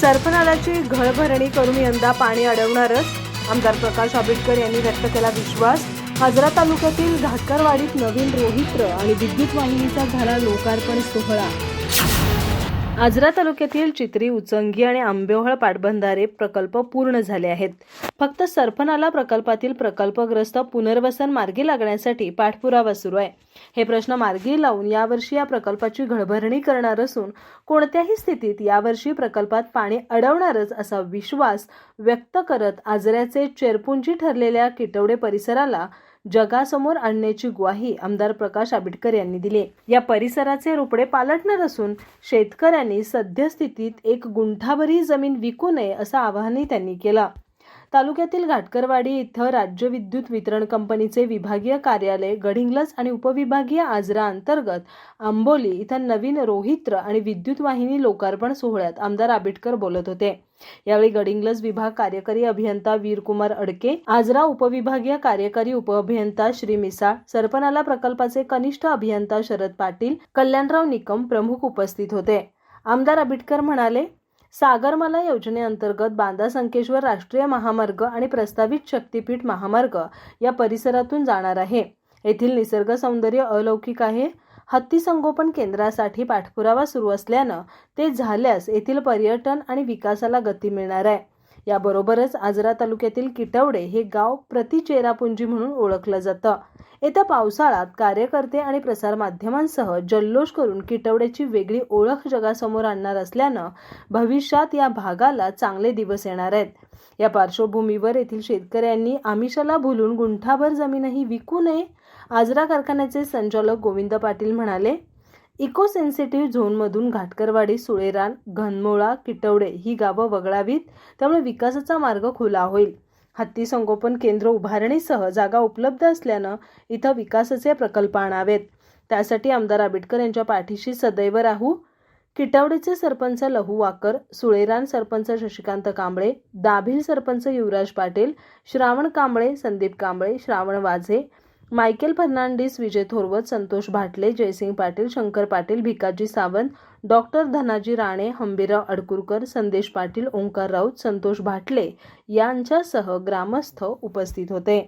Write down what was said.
सर्पनालाची घळभरणी करून यंदा पाणी अडवणारच आमदार प्रकाश आंबेडकर यांनी व्यक्त केला विश्वास. आजरा तालुक्यातील घाटकरवाडीत नवीन रोहित्र आणि विद्युत वाहिनीचा झाला लोकार्पण सोहळा. आजरा तालुक्यातील चित्री उचंगी आणि आंबेवहळ पाटबंधारे प्रकल्प पूर्ण झाले आहेत. फक्त सरपणाला प्रकल्पातील प्रकल्पग्रस्त पुनर्वसन मार्गी लागण्यासाठी पाठपुरावा सुरू आहे. हे प्रश्न मार्गी लावून यावर्षी या प्रकल्पाची घडभरणी करणार असून कोणत्याही स्थितीत यावर्षी प्रकल्पात पाणी अडवणारच असा विश्वास व्यक्त करत आजऱ्याचे चेरपुंजी ठरलेल्या किटवडे परिसराला जगासमोर आणण्याची ग्वाही आमदार प्रकाश आंबेडकर यांनी दिली. या परिसराचे रोपडे पालटणार असून शेतकऱ्यांनी सद्यस्थितीत एक गुंठाभरही जमीन विकू नये असं आवाहनही त्यांनी केलं. तालुक्यातील घाटकरवाडी इथं राज्य विद्युत वितरण कंपनीचे विभागीय कार्यालय गडिंग्लज आणि उपविभागीय आजरा अंतर्गत आंबोली इथं नवीन रोहित्र आणि विद्युत वाहिनी लोकार्पण सोहळ्यात आमदार आबिटकर बोलत होते. यावेळी गडिंग्लज विभाग कार्यकारी अभियंता वीरकुमार अडके आजरा उपविभागीय कार्यकारी उपअभियंता श्री मिसाळ सरपणाला प्रकल्पाचे कनिष्ठ अभियंता शरद पाटील कल्याणराव निकम प्रमुख उपस्थित होते. आमदार आबिटकर म्हणाले सागरमाला योजनेअंतर्गत बांदा संकेश्वर राष्ट्रीय महामार्ग आणि प्रस्तावित शक्तीपीठ महामार्ग या परिसरातून जाणार आहे. येथील निसर्ग सौंदर्य अलौकिक आहे. हत्ती संगोपन केंद्रासाठी पाठपुरावा सुरू असल्यानं ते झाल्यास येथील पर्यटन आणि विकासाला गती मिळणार आहे. याबरोबरच आजरा तालुक्यातील किटवडे हे गाव प्रतिचेरापुंजी म्हणून ओळखलं जातं. येत्या पावसाळ्यात कार्यकर्ते आणि प्रसारमाध्यमांसह जल्लोष करून किटवड्याची वेगळी ओळख जगासमोर आणणार असल्यानं भविष्यात या भागाला चांगले दिवस येणार आहेत. या पार्श्वभूमीवर येथील शेतकऱ्यांनी आमिषाला भुलून गुंठाभर जमीनही विकू नये आजरा कारखान्याचे संचालक गोविंद पाटील म्हणाले इको सेन्सिटिव्ह झोनमधून घाटकरवाडी सुळेरान घनमोळा किटवडे ही गावं वगळावीत त्यामुळे विकासाचा मार्ग खुला होईल. हत्ती संगोपन केंद्र उभारणीसह जागा उपलब्ध असल्यानं इथं विकासाचे प्रकल्प आणावेत. त्यासाठी आमदार आंबेडकर यांच्या पाठीशी सदैव राहू. किटवडेचे सरपंच लहू वाकर सुळेरान सरपंच शशिकांत कांबळे दाभिल सरपंच युवराज पाटील श्रावण कांबळे संदीप कांबळे श्रावण वाझे मायकेल फर्नांडिस विजय थोरवत संतोष भाटले जयसिंग पाटील शंकर पाटील भिकाजी सावंत डॉक्टर धनाजी राणे हंबीराव अडकुरकर संदेश पाटील ओंकार राऊत संतोष भाटले यांच्यासह ग्रामस्थ उपस्थित होते.